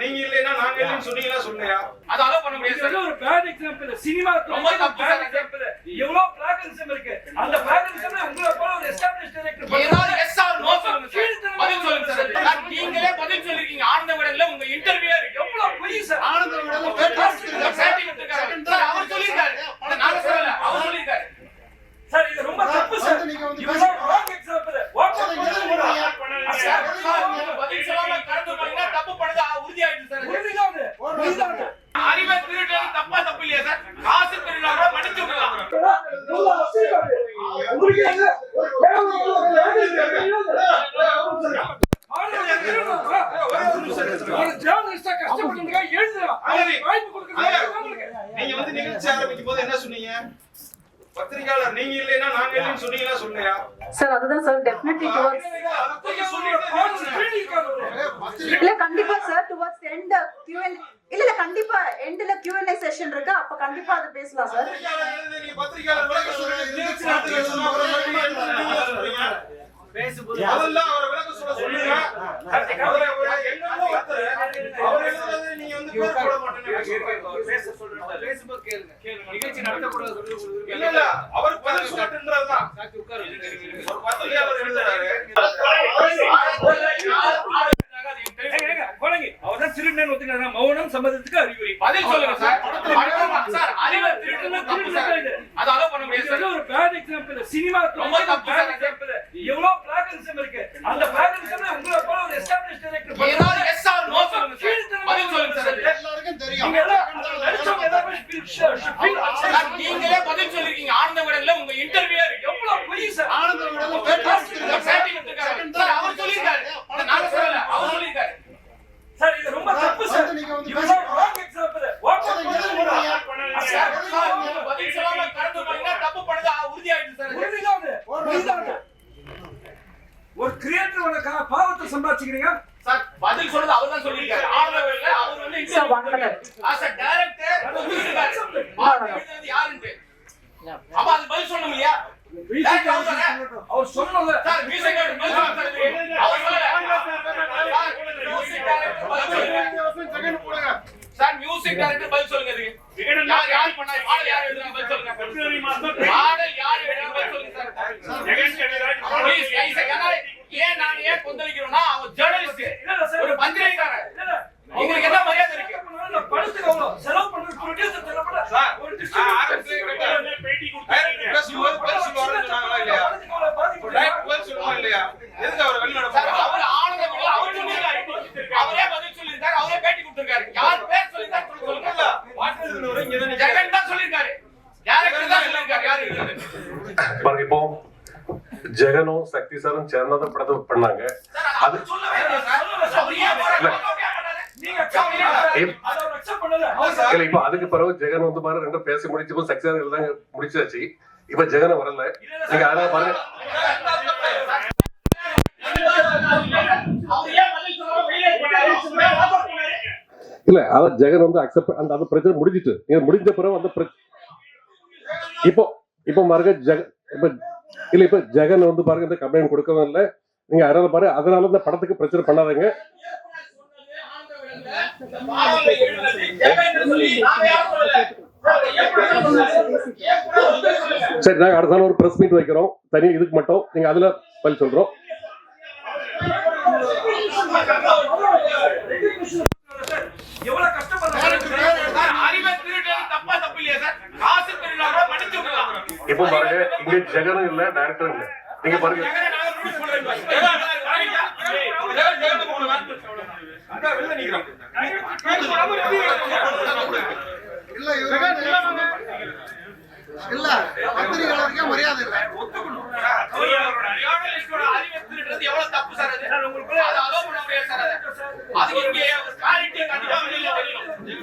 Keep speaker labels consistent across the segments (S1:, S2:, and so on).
S1: நீங்க இல்லைன்னா நாங்க இல்லைன்னு சொன்னீங்களா? சொல்லையா
S2: அது அலோ பண்ண முடியாது
S3: ஒரு பேட் எக்ஸாம்பிள் சினிமா
S2: ரொம்ப தப்பு
S3: பேட்
S2: சார்.
S3: எக்ஸாம்பிள் எவ்வளவு பிளாகரிசம் இருக்கு அந்த பிளாகரிசம்ல உங்களை போல ஒரு எஸ்டாப்லிஷ் டைரக்டர்
S2: ஏதாவது எஸ் ஆர் நோ சொல்லுங்க சார் பதில் சொல்லுங்க சார் சார், நீங்களே பதில் சொல்லிருக்கீங்க ஆனந்த விடல உங்க இன்டர்வியூ இருக்கு
S3: எவ்வளவு பொய் சார்
S4: ஆனந்த விடல பேட்டி கொடுத்திருக்காரு.
S2: சார், பேட்டி கொடுத்திருக்காரு. சார், அவர் சொல்லியிருக்காரு இதை நாங்க சொல்லல அவர் சொல்லியிருக்காரு
S3: சார் இது ரொம்ப தப்பு சார்
S4: வந்து நீங்க வந்து
S3: இவெல்லாம் ராங் எக்ஸாம்பிள் வாட்
S4: அதை எதிர்த்து போறீங்க.
S2: சார், சார், நீங்க பதில் சொல்லாம கடந்து போனீங்கன்னா தப்பு பண்ணது உறுதியாயிடுச்சு சார்
S3: உறுதிதான் அது. உறுதிதான் அது.
S2: அறிவை திருடுறது தப்பா தப்பு இல்லையா சார் காசு திருடினா மன்னிச்சு விடலாம்
S3: எவ்வளவு வசதிக்காரு. உங்களுக்கு என்ன? கேவலம் ஆளுநர் திருடணும். ஒரு ஜேர்னலிஸ்டா கஷ்டப்பட்டதுக்காக எழுதுறான். அவருக்கு வாய்ப்பு கொடுக்கறது உங்களுக்கு.
S1: நீங்க வந்து நிகழ்ச்சி ஆரம்பிக்கும் போது என்ன சொன்னீங்க பத்திரிகையாளர் நீங்க இல்லைன்னா நாங்க இல்லைன்னு சொன்னீங்களா சொல்லையா
S5: சார் அதுதான் சார் டெஃபினெட்லி டுவர்ட்ஸ் இல்ல கண்டிப்பா சார் டுவர்ட்ஸ் எண்ட் கியூஎன் இல்ல இல்ல கண்டிப்பா எண்ட்ல கியூஎன்ஏ இருக்கு அப்ப கண்டிப்பா அது பேசலாம் சார்
S1: பத்திரிகையாளர் சொல்றீங்க. முதல்ல அவரை விளக்க சொல்ல சொல்லுங்க. அவர் நீங்க வந்து பேர் போட மாட்டேன்னு இல்ல இல்ல அவர் பதில் சொல்லட்டுன்றதுதான் ஒரு எழுதுறாரு
S3: திருடனேன்னு ஒத்துக்கிறாரா? மௌனம் சம்மதத்துக்கு அறிகுறி
S2: பதில் சொல்லுங்க சார் அடுத்தவங்க- சார் அறிவை திருடுறது தப்பு சார் அது அலோ பண்ண முடியாது சார்
S3: இதெல்லாம் ஒரு bad example. சினிமா
S2: ரொம்ப தப்பு
S3: bad
S2: சார்.
S3: example. எவ்வளவு plagiarism இருக்கு. அந்த plagiarismல உங்களை போல ஒரு
S2: ஏதாவது. எஸ் ஆர் நோ சொல்லுங்க சார் பதில் சொல்லுங்க சார்
S4: எல்லாருக்கும் தெரியும்
S3: நீங்க எல்லாம் நடிச்சவங்க எல்லாருமே
S2: சார். நீங்களே பதில் சொல்லிருக்கீங்க ஆனந்த விடல உங்க இன்டர்வியூ இருக்கு
S3: எவ்வளவு பொய் சார்.
S4: ஆனந்த விடல.
S2: சார், பேட்டி கொடுத்திருக்காரு. சார், அவர் சொல்லியிருக்காரு இதை நாங்க சொல்லல அவர் சொல்லியிருக்காரு
S3: சார், இது ரொம்ப தப்பு சார்.
S4: வந்து நீங்க வந்து
S3: இவெல்லாம் wrong example. What
S4: அதை
S3: are you
S4: எதிர்த்து
S3: doing?
S4: போறீங்க.
S2: சார், சார், நீங்க பதில் சொல்லாம கடந்து போனீங்கன்னா தப்பு பண்ணது. உறுதியாயிடுச்சு சார்.
S3: உறுதிதான். உறுதிதான். ஒரு கிரியேட்டரோட பாவத்தை சம்பாதிச்சுக்கிறீங்க.
S2: சார் பதில் சொன்னது அவர் தான் சொல்லியிருக்காரு. ஆனந்த விடல அவர் வந்து
S5: minute.
S2: ஆஸ் அ டைரக்டர் யாருன்ட்டு. அப்ப அது பதில் சொல்லணும் இல்லையா அவர்
S3: சொன்னது
S2: சார் மியூசிக் பதில் சொல்றாரு அவர் சொல்லல சார், மியூசிக் டைரக்டர் பதில் சொல்லுங்க சார் மியூசிக் டைரக்டர் பதில் சொல்லுங்க இதுக்கு யார் யார் பண்ணா பாடல் யார் எழுதுனா பதில் சொல்லுங்க பாடல் யார் எழுதுனா பதில் சொல்லுங்க சார் ப்ளீஸ் கைஸ் ஏன்னா ஏன் நான் ஏன் கொந்தளிக்கிறோம்னா அவன் ஜெர்னலிஸ்ட்
S3: இல்ல சார்
S2: ஒரு பத்திரிகைக்காரர்
S3: இல்ல
S2: உங்களுக்கு என்ன மரியாதை இருக்கு
S3: நான் படத்துக்கு அவ்வளவு செலவு பண்றது producer செலவு
S1: சார்,
S3: ஒரு
S1: நான்
S3: distributor
S1: ஆரம்பத்திலே கேட்டேன். டைரக்டர் பேசும்போது பதில் சொல்லுவாருன்னு சொன்னாங்களா இல்லையா?
S3: படத்துக்கு அவ்வளவு பாதிப்பு
S1: டைரக்டர் பதில் சொல்லுவா இல்லையா? எதுக்கு அவரை வெளிநடப்பு
S2: சார்
S1: பண்ணணும்?
S2: அவர் ஆனந்த விடல அவர் சொல்லியிருக்காரு அவரே பதில் சொல்லியிருக்காரு அவரே பேட்டி கொடுத்திருக்காரு யார் பேர் சொல்லியிருக்காரு சொல்லுங்க
S1: இல்ல,
S2: சொல்லுங்க
S1: வாக்கு எழுதுனவரு இங்க தான் நிக்கிறாரு.
S2: ஜெகன் தான் சொல்லியிருக்காரு டேரக்டர் தான் சொல்லியிருக்காரு யார் எழுதுனது
S6: பாருங்க இப்போ ஜெகனும் சாரும் சேர்ந்ததை படத்தை பண்ணாங்க
S2: அது இல்லை
S6: இப்போ அதுக்கு பிறகு ஜெகன் வந்து பாரு ரெண்டும் பேசி முடிச்சு சக்தி சார் எல்லாம் முடிச்சாச்சு. இப்ப ஜெகன் வரல. நீங்க அதனால பாருங்க? இல்ல அதான் ஜெகன் வந்து அக்செப்ட் அந்த அந்த பிரச்சனை முடிஞ்சிட்டு. முடிஞ்ச பிறகு அந்த பிரச்சனை இப்போ இப்போ பாருங்க ஜெக இப்ப இல்ல இப்ப ஜெகன் வந்து பாருங்க இந்த கம்ப்ளைண்ட் கொடுக்கவும் இல்லை. நீங்க அதனால பாரு அதனால இந்த படத்துக்கு பிரச்சனை பண்ணாதீங்க. சரி நாங்க அடுத்த நாள் ஒரு பிரஸ் மீட் வைக்கிறோம். தனி இதுக்கு மட்டும். நீங்க அதுல பதில் சொல்றோம்.
S3: எவ்வளவு கஷ்டப்படுறாங்க?
S2: அறிவை திருடுறது தப்பா தப்பு இல்லையா சார் காசு திருடினா கூட மன்னிச்சு விடலாம்
S6: இப்போ பாருங்க இங்க ஜெகனும் இல்ல டைரக்டரும் இல்ல. நீங்க பாருங்க.
S4: இல்ல பத்திரிகையாளருக்கே மரியாதை இல்ல
S2: அறிவை திருடுறது எவ்வளவு தப்பு சார் அது அதை பண்ண முடியாது சார் அது. இங்கே ஒரு கண்டிப்பா வெளியில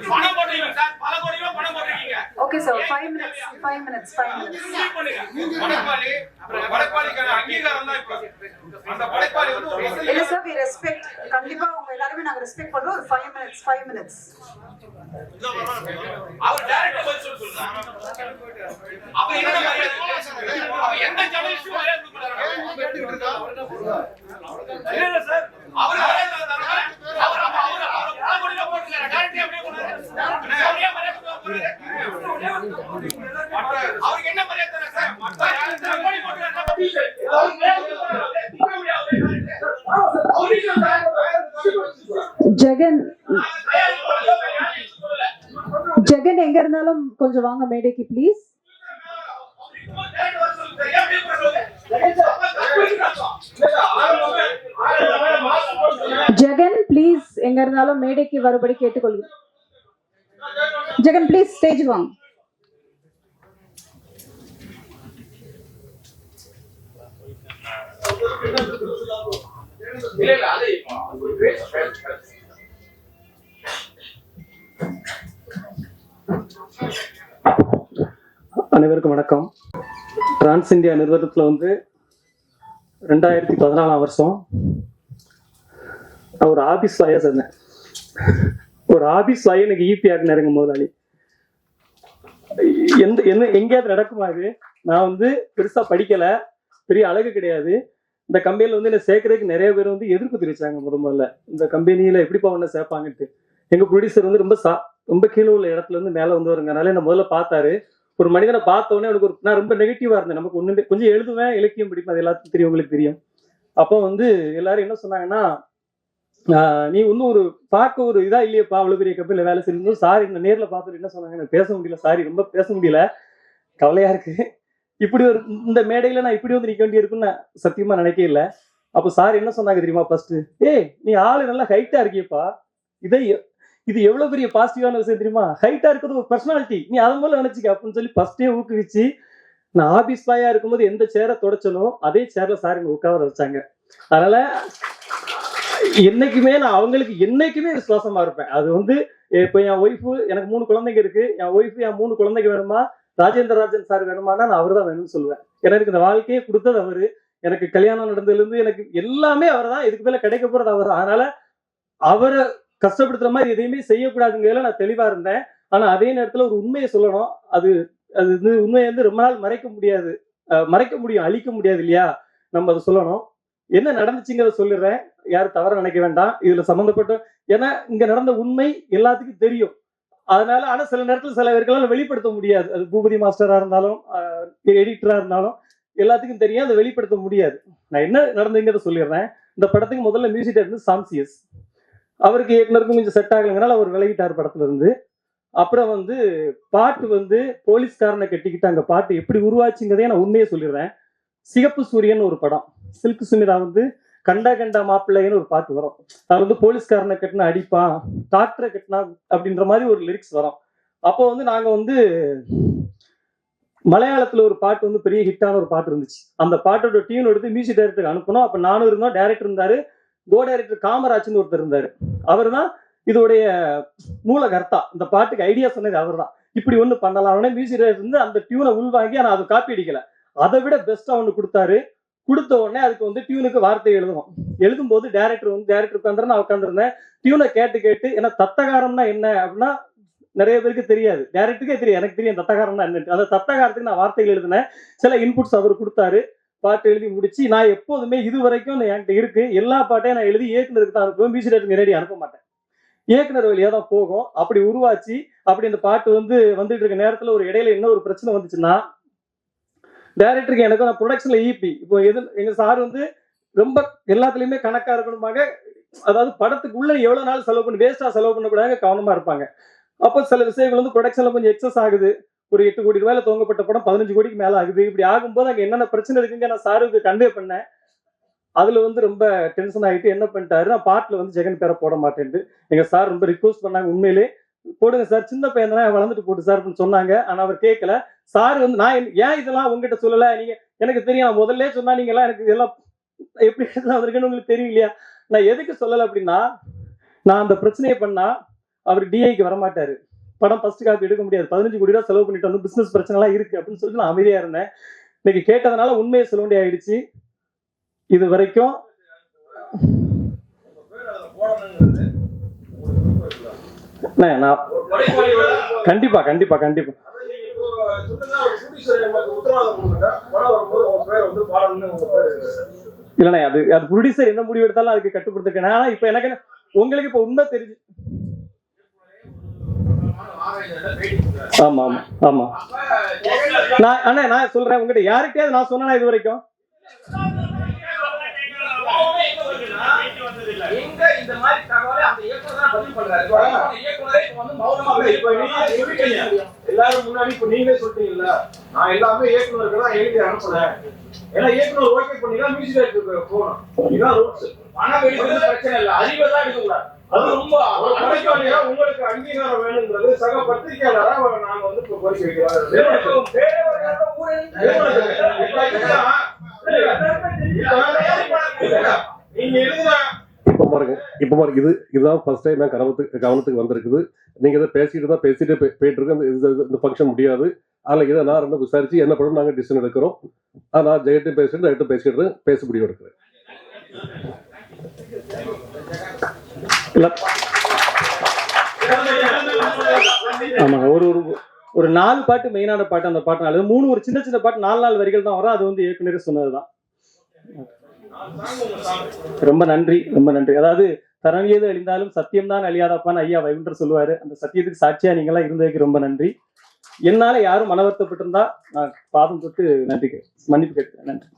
S2: பணம் போடுறீங்க சார் பல கோடி ரூபாய் பணம் போடுறீங்க
S5: okay sir five minutes five minutes five minutes இல்ல சார் வி ரெஸ்பெக்ட் கண்டிப்பா உங்க எல்லாருமே நாங்க ரெஸ்பெக்ட் பண்றோம். ஒரு ஃபைவ் மினிட்ஸ் ஃபைவ் மினிட்ஸ்
S2: அவர் டைரக்டா பதில் சொல்ல சொல்லுங்க அப்ப என்ன மரியாதை? அப்ப எந்த ஜேர்னலிஸ்டும் மரியாதை கொடுக்க மாட்டாங்க
S4: கேட்டுக்கிட்டு இருக்கா
S3: இல்ல இல்ல சார்
S2: அவர் மரியாதை தரணும் அவர் அப்ப அவர் அவர் பல கோடி ரூபாய்
S5: மேடைக்கு ப்ளீஸ் ஜெகன் ப்ளீஸ் எங்க இருந்தாலும் மேடைக்கு வரும்படி கேட்டுக்கொள்கிறேன். ஜெகன் ப்ளீஸ் ஸ்டேஜ் வாங்க.
S7: அனைவருக்கும் வணக்கம். டிரான்ஸ் இந்தியா நிறுவனத்தில் வந்து ரெண்டாயிரத்தி பதினாலாம் வருஷம் ஒரு ஆபீஸ் வாயா சேர்ந்தேன் ஒரு ஆபீஸ் வாயை எனக்கு ஈபி ஆக்குனாருங்க முதலாளி. எந்த என்ன எங்கேயாவது நடக்குமா இது? நான் வந்து பெருசா படிக்கல. பெரிய அழகு கிடையாது. இந்த கம்பெனில வந்து என்ன சேர்க்கறதுக்கு நிறைய பேர் வந்து எதிர்ப்பு தெரிவிச்சாங்க முத முதல்ல. இந்த கம்பெனியில எப்படிப்பா உன்னை சேர்ப்பாங்கன்ட்டு. எங்க ப்ரொடியூசர் வந்து ரொம்ப சா ரொம்ப கீழே உள்ள இடத்துல இருந்து மேல வந்து வருங்கனால என்ன முதல்ல பார்த்தாரு. ஒரு மனிதனை பார்த்த உடனே எனக்கு ஒரு நான் ரொம்ப நெகட்டிவா இருந்தேன். நமக்கு ஒண்ணு கொஞ்சம் எழுதுவேன் இலக்கியம் படிப்பேன் அது எல்லாத்துக்கும் தெரியும் உங்களுக்கு தெரியும். அப்போ வந்து எல்லாரும் என்ன சொன்னாங்கன்னா நீ இன்னும் ஒரு பார்க்க ஒரு இதா இல்லையப்பா அவ்வளவு பெரிய கம்பெனில வேலை செய்யும்போது சாரி இந்த நேர்ல பார்த்துட்டு என்ன சொன்னாங்க? எனக்கு பேச முடியல சாரி ரொம்ப பேச முடியல. கவலையா இருக்கு. இப்படி ஒரு இந்த மேடையில நான் இப்படி வந்து நிக்க வேண்டிய இருக்குன்னு நான் சத்தியமா நினைக்கவே இல்லை. அப்போ சார் என்ன சொன்னாங்க தெரியுமா ஃபர்ஸ்ட் ஏய் நீ ஆளு நல்லா ஹைட்டா இருக்கியப்பா. இதை இது எவ்வளவு பெரிய பாசிட்டிவான விஷயம் தெரியுமா? ஹைட்டா இருக்கிறது ஒரு பர்சனாலிட்டி நீ அதை போல நினைச்சுக்க அப்படின்னு சொல்லி ஃபர்ஸ்டே ஊக்குவிச்சு நான் ஆபீஸ் பாயா இருக்கும்போது எந்த சேரை தொடச்சனோ அதே சேர்ல சார் உட்கார வச்சாங்க. அதனால என்னைக்குமே நான் அவங்களுக்கு என்னைக்குமே விசுவாசமா இருப்பேன். அது வந்து இப்போ என் ஒய்ஃபு எனக்கு மூணு குழந்தைங்க இருக்கு. என் ஒய்ஃபு என் மூணு குழந்தைங்க வேணுமா? ராஜேந்திர ராஜன் சார் தான் நான் அவர் தான் வேணும்னு சொல்லுவேன். ஏன்னா எனக்கு இந்த வாழ்க்கையே கொடுத்தது அவரு. எனக்கு கல்யாணம் நடந்ததுலேருந்து எனக்கு எல்லாமே அவர் தான் இதுக்கு மேலே கிடைக்க போறது அவர். அதனால அவரை கஷ்டப்படுத்துற மாதிரி எதையுமே செய்யக்கூடாதுங்கிறதுல நான் தெளிவா இருந்தேன். ஆனா அதே நேரத்துல ஒரு உண்மையை சொல்லணும். அது அது வந்து உண்மையை வந்து ரொம்ப நாள் மறைக்க முடியாது. மறைக்க முடியும் அழிக்க முடியாது இல்லையா? நம்ம அதை சொல்லணும். என்ன நடந்துச்சுங்கிறத சொல்லிடுறேன். யாரும் தவற நினைக்க வேண்டாம். இதுல சம்மந்தப்பட்ட ஏன்னா இங்க நடந்த உண்மை எல்லாத்துக்கும் தெரியும். அதனால ஆனா சில நேரத்தில் சில பேருக்கெல்லாம் வெளிப்படுத்த முடியாது. அது பூபதி மாஸ்டரா இருந்தாலும் எடிட்டரா இருந்தாலும் எல்லாத்துக்கும் தெரியும். அதை வெளிப்படுத்த முடியாது. நான் என்ன நடந்ததுங்கிறத சொல்லிடுறேன். இந்த படத்துக்கு முதல்ல மியூசிக் இருந்து சாம்சியஸ். அவருக்கு இயக்குனருக்கும் கொஞ்சம் செட் ஆகலைங்கனால அவர் விலகிட்டார் படத்துல இருந்து அப்புறம் வந்து பாட்டு வந்து போலீஸ்காரனை கட்டிக்கிட்டு அங்க பாட்டு எப்படி உருவாச்சுங்கிறதே நான் உண்மையை சொல்லிடுறேன். சிகப்பு சூரியன் ஒரு படம். சில்க் சுமிதா வந்து கண்டா கண்டா மாப்பிள்ளைன்னு ஒரு பாட்டு வரும். அது வந்து போலீஸ்காரனை கட்டினா அடிப்பான் டாக்டரை கட்டினா அப்படின்ற மாதிரி ஒரு லிரிக்ஸ் வரும். அப்போ வந்து நாங்க வந்து மலையாளத்துல ஒரு பாட்டு வந்து பெரிய ஹிட்டான ஒரு பாட்டு இருந்துச்சு. அந்த பாட்டோட டியூன் எடுத்து மியூசிக் டைரக்டருக்கு அனுப்பணும் அப்ப நானும் இருந்தோம். டைரக்டர் இருந்தாரு. கோ டைரக்டர் காமராஜ்னு ஒருத்தர் இருந்தாரு. அவர் தான் இதோடைய மூல கர்த்தா இந்த பாட்டுக்கு ஐடியா சொன்னது அவர் தான் இப்படி ஒண்ணு பண்ணலாம். உடனே மியூசிக் டைரக்டர் வந்து அந்த டியூனை உள்வாங்கி ஆனா அதை காப்பி அடிக்கல. அதை விட பெஸ்டா ஒன்று கொடுத்தாரு கொடுத்த உடனே அதுக்கு வந்து டியூனுக்கு வார்த்தை எழுதணும் எழுதும் போது டேரக்டர் வந்து டேரக்டர் உட்காந்துரு நான் உட்காந்துருந்தேன் டியூனை கேட்டு கேட்டு ஏன்னா தத்தகாரம்னா என்ன அப்படின்னா நிறைய பேருக்கு தெரியாது. டேரக்டருக்கே தெரியும் எனக்கு தெரியும் தத்தகாரம்னா என்ன அந்த தத்தகாரத்துக்கு நான் வார்த்தைகள் எழுதினேன். சில இன்புட்ஸ் அவர் கொடுத்தாரு. பாட்டு எழுதி முடிச்சு நான் எப்போதுமே இது வரைக்கும் என்கிட்ட இருக்கு. எல்லா பாட்டையும் நான் எழுதி இயக்குனருக்கு தான் அனுப்புவேன். பிசி டேரக்டர் நேரடி அனுப்ப மாட்டேன். இயக்குனர் வழியாக தான் போகும். அப்படி உருவாச்சு. அப்படி இந்த பாட்டு வந்து வந்துட்டு இருக்க நேரத்தில் ஒரு இடையில என்ன ஒரு பிரச்சனை வந்துச்சுன்னா டைரக்டருக்கு எனக்கு நான் ப்ரொடக்ஷன்ல ஈபி இப்போ எது எங்க சார் வந்து ரொம்ப எல்லாத்துலயுமே கணக்கா இருக்கணுமாங்க அதாவது படத்துக்குள்ள எவ்வளவு நாள் செலவு பண்ணி வேஸ்டா செலவு பண்ணக்கூடாது கவனமா இருப்பாங்க. அப்போ சில விஷயங்கள் வந்து ப்ரொடக்ஷன்ல கொஞ்சம் எக்ஸஸ் ஆகுது. ஒரு எட்டு கோடி ரூபாயில தோங்கப்பட்ட படம் பதினஞ்சு கோடிக்கு மேல ஆகுது. இப்படி ஆகும்போது அங்க என்னென்ன பிரச்சனை இருக்குங்க நான் சாருக்கு கன்வே பண்ணேன். அதுல வந்து ரொம்ப டென்ஷன் ஆகிட்டு என்ன பண்ணிட்டாரு? நான் பாட்டுல வந்து ஜெகன் பேரை போட மாட்டேன்ட்டு. எங்க சார் ரொம்ப ரிக்வஸ்ட் பண்ணாங்க உண்மையிலே. போடுங்க சார் சின்ன பையன் தானே வளர்ந்துட்டு போட்டு சார் அப்படின்னு சொன்னாங்க. ஆனா அவர் கேட்கல சார் வந்து நான் ஏன் இதெல்லாம் உங்ககிட்ட சொல்லல? நீங்க எனக்கு தெரியும் நான் முதல்ல சொன்னா நீங்க எல்லாம் எனக்கு இதெல்லாம் எப்படி வந்திருக்குன்னு உங்களுக்கு தெரியும் இல்லையா? நான் எதுக்கு சொல்லல அப்படின்னா நான் அந்த பிரச்சனையை பண்ணா அவர் டிஐக்கு வரமாட்டாரு. படம் ஃபர்ஸ்ட் காப்பி எடுக்க முடியாது. பதினஞ்சு கோடி ரூபா செலவு பண்ணிட்டு வந்து பிசினஸ் பிரச்சனை எல்லாம் இருக்கு அப்படின்னு சொல்லிட்டு நான் அமைதியா இருந்தேன். இன்னைக்கு கேட்டதுனால உண்மையை சொல்ல வேண்டிய ஆயிடுச்சு. இது வரைக்கும் நான் கண்டிப்பா கண்டிப்பா கண்டிப்பா. இல்லண்ணே அது அது ப்ரொடியூசர் என்ன முடிவு எடுத்தாலும் அதுக்கு கட்டுப்படுத்திருக்கேன். ஆனா இப்ப எனக்கு என்ன- உங்களுக்கு இப்ப உண்மை தெரிஞ்சு ஆமா ஆமா ஆமா. நான் அண்ணா நான் சொல்றேன் உங்ககிட்ட யாருக்கையாவது நான் சொன்னா இது வரைக்கும்?
S2: எங்க இந்த மாதிரி தகவலை அந்த இயக்குனர் தான் பதிவு பண்றாரு? இயக்குனரே வந்து மௌனமா
S1: இப்ப நீங்க சொல்லிட்டீங்க. எல்லாரும் முன்னாடி இப்ப நீங்களே சொல்லிட்டீங்கல்ல நான் எல்லாமே இயக்குனருக்கு தான் எழுதி அனுப்புனேன். ஏன்னா இயக்குனர் ஓகே பண்ணி தான் மியூசிக் டைரக்டருக்கு போகணும். இதுதான் ரூல்ஸ்
S2: பணம் எடுக்கிறது பிரச்சனை இல்ல. அறிவை தான் எடுக்கக்கூடாது. அது ரொம்ப
S1: உங்களுக்கு அங்கீகாரம் வேணுங்கிறது சக பத்திரிகையாளரா நாங்க வந்து இப்ப கோரிக்கை வைக்கிறோம். இப்ப
S6: பாருங்க இப்ப பாருங்க இது இதுதான் ஃபர்ஸ்ட் டைம் நான் கவனத்துக்கு கவனத்துக்கு வந்திருக்குது. நீங்க இதை பேசிட்டு தான் பேசிட்டு போய்- போயிட்டு இருக்கு இந்த- இந்த- இந்த ஃபங்க்ஷன் முடியாது. அதில் இதை நான் ரெண்டு விசாரிச்சு என்ன பண்ணணும் நாங்கள் டிசிஷன் எடுக்கிறோம். ஆனா நான் ஜெயட்டும் பேசிட்டு ஜெயட்டும் பேசிட்டு பேச முடிவு எடுக்கிறேன்
S7: ஆமாங்க ஒரு ஒரு ஒரு நாலு பாட்டு மெயினான பாட்டு அந்த பாட்டு நாலு மூணு ஒரு சின்ன சின்ன பாட்டு நாலு நாலு வரிகள் தான் வரும். அது வந்து ஏற்கனவே சொன்னதுதான். ரொம்ப நன்றி ரொம்ப நன்றி. அதாவது தரணியது அழிந்தாலும் சத்தியம்தான் அழியாதப்பான்னு ஐயா வைகுண்டர் சொல்லுவாரு. அந்த சத்தியத்துக்கு சாட்சியா நீங்களாம் இருந்ததுக்கு ரொம்ப நன்றி. என்னால யாரும் மனவருத்தப்பட்டிருந்தா நான் பாதம் தொட்டு நன்றி மன்னிப்பு கேட்கிறேன். நன்றி.